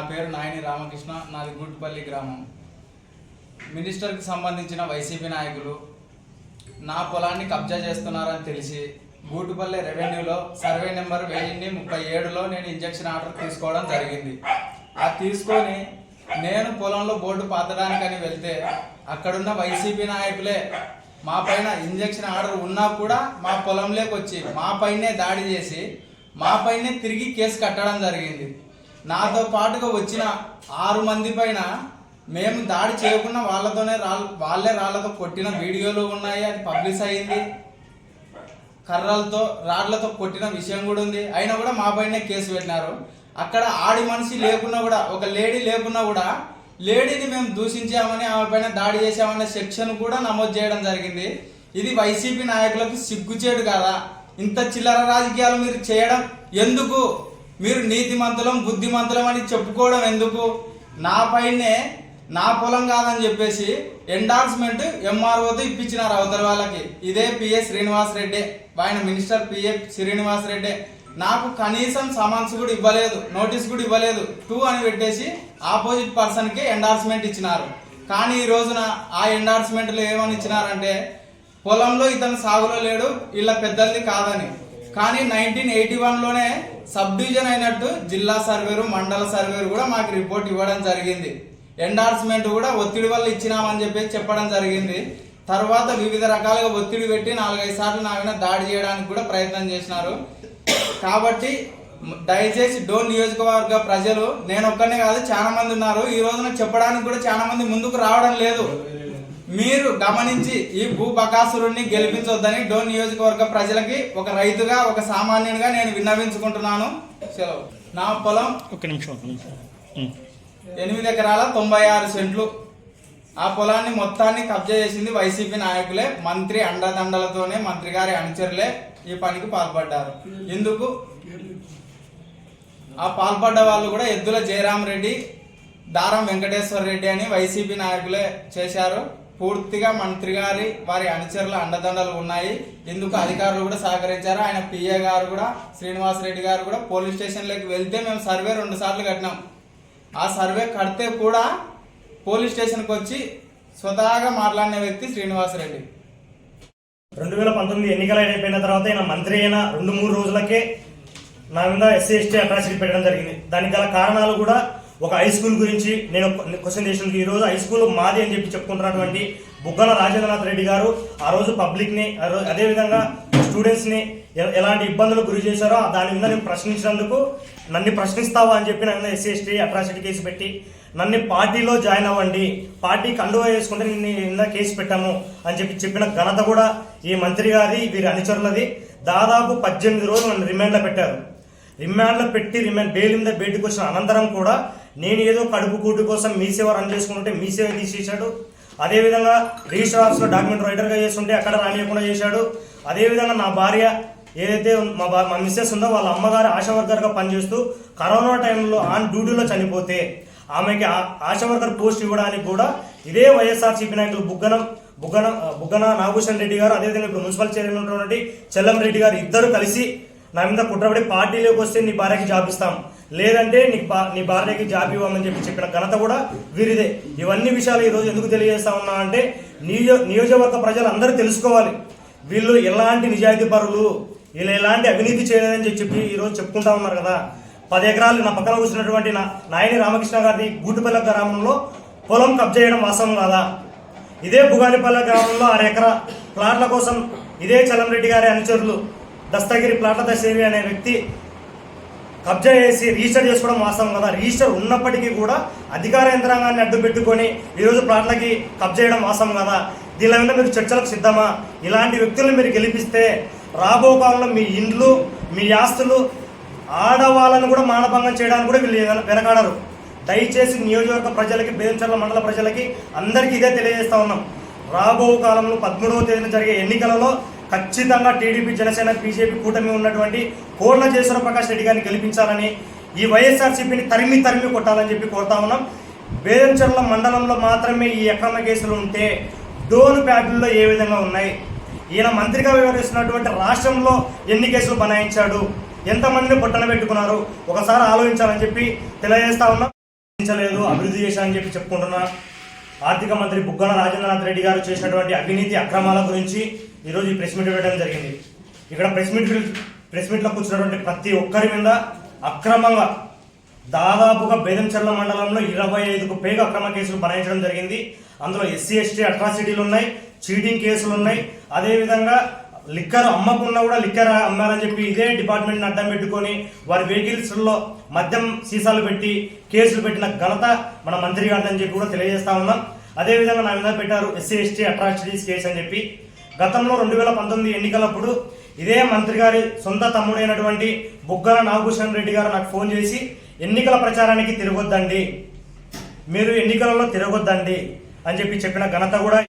నా పేరు నాయని రామకృష్ణ నాది గుడ్పల్లి గ్రామం. మినిస్టర్కి సంబంధించిన వైసీపీ నాయకులు నా పొలాన్ని కబ్జా చేస్తున్నారని తెలిసి గూటుపల్లి రెవెన్యూలో సర్వే నెంబర్ వెయ్యిన్ని ముప్పై ఏడులో నేను ఇంజక్షన్ ఆర్డర్ తీసుకోవడం జరిగింది. ఆ తీసుకొని నేను పొలంలో బోర్డు పాతడానికని వెళ్తే అక్కడున్న వైసీపీ నాయకులే మా పైన ఇంజక్షన్ ఆర్డర్ ఉన్నా కూడా మా పొలంలోకి వచ్చి మా పైనే దాడి చేసి మా పైనే తిరిగి కేసు కట్టడం జరిగింది. నాతో పాటుగా వచ్చిన ఆరు మంది పైన మేము దాడి చేయకుండా వాళ్ళతోనే రాళ్ళ వాళ్ళే రాళ్ళతో కొట్టిన వీడియోలు ఉన్నాయి అది పబ్లిష్ అయింది. కర్రలతో రాడ్లతో కొట్టిన విషయం కూడా ఉంది. అయినా కూడా మా పైనే కేసు పెట్టినారు. అక్కడ ఆడి మనిషి లేకున్నా కూడా ఒక లేడీ లేకున్నా కూడా లేడీని మేము దూషించామని ఆమె పైన దాడి చేశామనే సెక్షన్ కూడా నమోదు చేయడం జరిగింది. ఇది వైసీపీ నాయకులకు సిగ్గుచేడు కదా. ఇంత చిల్లర రాజకీయాలు మీరు చేయడం ఎందుకు? మీరు నీతిమంతులం బుద్ధిమంతులం అని చెప్పుకోవడం ఎందుకు? నా పైనే నా పొలం కాదని చెప్పేసి ఎండార్స్మెంట్ ఎంఆర్ఓతో ఇప్పించినారు అవతల వాళ్ళకి. ఇదే పిఎస్ శ్రీనివాస్ రెడ్డి. ఆయన మినిస్టర్ పిఏ శ్రీనివాస్ రెడ్డి. నాకు కనీసం సమన్స్ కూడా ఇవ్వలేదు నోటీస్ కూడా ఇవ్వలేదు. టూ అని పెట్టేసి ఆపోజిట్ పర్సన్కి ఎండార్స్మెంట్ ఇచ్చినారు. కానీ ఈ రోజున ఆ ఎండార్స్మెంట్లు ఏమని ఇచ్చినారంటే పొలంలో ఇతను సాగులో లేడు ఇలా పెద్దల్ని కాదని. కానీ నైన్టీన్ ఎయిటీ వన్లోనే సబ్ డివిజన్ అయినట్టు జిల్లా సర్వేరు మండల సర్వేరు కూడా మాకు రిపోర్ట్ ఇవ్వడం జరిగింది. ఎండార్స్మెంట్ కూడా ఒత్తిడి వల్ల ఇచ్చినామని చెప్పేసి చెప్పడం జరిగింది. తర్వాత వివిధ రకాలుగా ఒత్తిడి పెట్టి నాలుగైదు సార్లు నా మీద దాడి చేయడానికి కూడా ప్రయత్నం చేసినారు. కాబట్టి దయచేసి డోన్ నియోజకవర్గ ప్రజలు నేను ఒక్కనే కాదు చాలా మంది ఉన్నారు. ఈ రోజున చెప్పడానికి కూడా చాలా మంది ముందుకు రావడం లేదు. మీరు గమనించి ఈ భూ బకాసురుణ్ణి గెలిపించొద్దని డోన్ నియోజకవర్గ ప్రజలకి ఒక రైతుగా ఒక సామాన్యునిగా నేను విన్నవించుకుంటున్నాను. సెలవు. నా పొలం ఒక్క నిమిషం. ఎనిమిది ఎకరాల తొంభై ఆరు సెంట్లు. ఆ పొలాన్ని మొత్తాన్ని కబ్జా చేసింది వైసీపీ నాయకులే మంత్రి అండదండలతోనే మంత్రి గారి అనుచరులే ఈ పనికి పాల్పడ్డారు. ఎందుకు? ఆ పాల్పడ్డ వాళ్ళు కూడా ఎద్దుల జయరాం రెడ్డి దారం వెంకటేశ్వర రెడ్డి అని వైసీపీ నాయకులే చేశారు. పూర్తిగా మంత్రి గారి వారి అనుచరుల అండదండలు ఉన్నాయి. ఇందుకు అధికారులు కూడా సహకరించారు. ఆయన పిఏ గారు కూడా శ్రీనివాస్ రెడ్డి గారు కూడా పోలీస్ స్టేషన్లోకి వెళ్తే మేము సర్వే రెండు సార్లు కట్టినాం. ఆ సర్వే కడితే కూడా పోలీస్ స్టేషన్కి వచ్చి స్వతహాగా మాట్లాడిన వ్యక్తి శ్రీనివాస్ రెడ్డి. రెండు వేల పంతొమ్మిది ఎన్నికలు అయిపోయిన తర్వాత ఈయన మంత్రి అయిన రెండు మూడు రోజులకే నా మీద ఎస్సీ ఎస్టీ అట్రాసిటీ పెట్టడం జరిగింది. దానికి గల కారణాలు కూడా ఒక హై స్కూల్ గురించి నేను క్వశ్చన్ చేసిన ఈ రోజు హై స్కూల్ మాది అని చెప్పి చెప్పుకుంటున్నటువంటి బుగ్గన రాజేంద్రనాథ్ రెడ్డి గారు ఆ రోజు పబ్లిక్ని స్టూడెంట్స్ని అదే విధంగా స్టూడెంట్స్ని ఎలాంటి ఇబ్బందులు గురి చేశారో దాని మీద నేను ప్రశ్నించినందుకు నన్ను ప్రశ్నిస్తావా అని చెప్పి నన్ను ఎస్సీ ఎస్టీ అట్రాసిటీ కేసు పెట్టి నన్ను పార్టీలో జాయిన్ అవ్వండి పార్టీ కండువా వేసుకుంటే నిన్ను ఇందా కేసు పెట్టాము అని చెప్పి చెప్పిన ఘనత కూడా ఈ మంత్రి గారి వీరి అనుచరులది. దాదాపు పద్దెనిమిది రోజులు నన్ను రిమాండ్లో పెట్టారు. రిమాండ్లో పెట్టి రిమాండ్ బెయిల్ మీద బయటకు వచ్చిన అనంతరం కూడా నేను ఏదో కడుపు కూటు కోసం మీ సేవ రన్ చేసుకుంటుంటే మీ సేవ తీసేశాడు అదేవిధంగా రిజిస్టర్ ఆఫీస్లో డాక్యుమెంట్ రైటర్గా చేస్తుంటే అక్కడ రానియకుండా చేశాడు. అదేవిధంగా నా భార్య ఏదైతే మా బా మా మిస్సెస్ ఉందో వాళ్ళ అమ్మగారు ఆశా వర్కర్గా పనిచేస్తూ కరోనా టైంలో ఆన్ డ్యూటీలో చనిపోతే ఆమెకి ఆ- ఆశా వర్కర్ పోస్ట్ ఇవ్వడానికి కూడా ఇదే వైఎస్ఆర్సీపీ నాయకులు బుగ్గనం బుగ్గన బుగ్గన నాగభూషణ్ రెడ్డి గారు అదేవిధంగా ఇప్పుడు మున్సిపల్ చైర్మన్ ఉన్నటువంటి చెల్లం రెడ్డి గారు ఇద్దరు కలిసి నా మీద కుట్రపడి పార్టీలోకి వస్తే నీ భార్యకి జాబ్ ఇస్తాం. లేదంటే నీ నీ భార్యకి జాబ్ ఇవ్వమని చెప్పి చెప్పిన ఘనత కూడా వీరిదే. ఇవన్నీ విషయాలు ఈరోజు ఎందుకు తెలియజేస్తా ఉన్నా అంటే నియో నియోజకవర్గ ప్రజలు అందరూ తెలుసుకోవాలి. వీళ్ళు ఎలాంటి నిజాయితీ పరులు వీళ్ళు ఎలాంటి అవినీతి చేయలేదని చెప్పి ఈరోజు చెప్పుకుంటా ఉన్నారు కదా. పది ఎకరాలు నా పక్కన కూర్చున్నటువంటి నా నాయని రామకృష్ణ గారి గూటుపల్లి గ్రామంలో పొలం కబ్జా చేయడం వాస్తవం కాదా? ఇదే భుగానిపల్లె గ్రామంలో ఆరు ఎకరా ప్లాట్ల కోసం ఇదే చలంరెడ్డి గారి అనుచరులు దస్తగిరి ప్లాట్ల దశగిరి అనే వ్యక్తి కబ్జా చేసి రిజిస్టర్ చేసుకోవడం వాస్తవం కదా. రిజిస్టర్ ఉన్నప్పటికీ కూడా అధికార యంత్రాంగాన్ని అడ్డు పెట్టుకొని ఈరోజు ప్లాట్లకి కబ్జా చేయడం వాస్తవం కదా. దీని మీద మీరు చర్చలకు సిద్ధమా? ఇలాంటి వ్యక్తులను మీరు గెలిపిస్తే రాబో కాలంలో మీ ఇండ్లు మీ ఆస్తులు ఆడవాళ్ళను కూడా మానభంగం చేయడానికి కూడా వీళ్ళు వెనకాడరు. దయచేసి నియోజకవర్గ ప్రజలకి బేదంచర్ల మండల ప్రజలకి అందరికీ ఇదే తెలియజేస్తా ఉన్నాం. రాబో కాలంలో పదమూడవ తేదీన జరిగే ఎన్నికలలో ఖచ్చితంగా టీడీపీ జనసేన బీజేపీ కూటమి ఉన్నటువంటి కోర్ల జయశ్వర ప్రకాష్ రెడ్డి గారిని గెలిపించాలని ఈ వైఎస్ఆర్సీపీని తరిమి తరిమి కొట్టాలని చెప్పి కోరుతా ఉన్నాం. వేదంచర్ల మండలంలో మాత్రమే ఈ అక్రమ కేసులు ఉంటే డోన్ ప్యాడ్లలో ఏ విధంగా ఉన్నాయి? ఈయన మంత్రిగా వ్యవహరిస్తున్నటువంటి రాష్ట్రంలో ఎన్ని కేసులు బనాయించాడు? ఎంతమందిని పొట్టన పెట్టుకున్నారు? ఒకసారి ఆలోచించాలని చెప్పి తెలియజేస్తా ఉన్నాం. లేదు అభివృద్ధి చేశానని చెప్పి చెప్పుకుంటున్నా. ఆర్థిక మంత్రి బుగ్గన రాజేంద్రనాథ్ రెడ్డి గారు చేసినటువంటి అవినీతి అక్రమాల గురించి ఈరోజు ఈ ప్రెస్ మీట్ పెట్టడం జరిగింది. ఇక్కడ ప్రెస్ మీట్ ప్రెస్ మీట్లో కూర్చున్నటువంటి ప్రతి ఒక్కరి మీద అక్రమంగా దాదాపుగా బేదంచెర్ల మండలంలో ఇరవై ఐదుకు పైగా అక్రమ కేసులు బనాయించడం జరిగింది. అందులో ఎస్సీ ఎస్టీ అట్రాసిటీలు ఉన్నాయి చీటింగ్ కేసులు ఉన్నాయి. అదేవిధంగా లిక్కర్ అమ్మకుండా కూడా లిక్కర్ అమ్మారని చెప్పి ఇదే డిపార్ట్మెంట్ని అడ్డం పెట్టుకొని వారి వెహికల్స్లో మద్యం సీసాలు పెట్టి కేసులు పెట్టిన ఘనత మన మంత్రి గారిని చెప్పి కూడా తెలియజేస్తా ఉన్నాం. అదేవిధంగా నా మీద పెట్టారు ఎస్సీ ఎస్టీ అట్రాసిటీస్ కేసు అని చెప్పి. గతంలో రెండు వేల పంతొమ్మిది ఎన్నికలప్పుడు ఇదే మంత్రి గారి సొంత తమ్ముడైనటువంటి బుగ్గల నాగభూషణ్ రెడ్డి గారు నాకు ఫోన్ చేసి ఎన్నికల ప్రచారానికి తిరగొద్దండి. మీరు ఎన్నికలలో తిరగొద్దండి. అని చెప్పి చెప్పిన ఘనత కూడా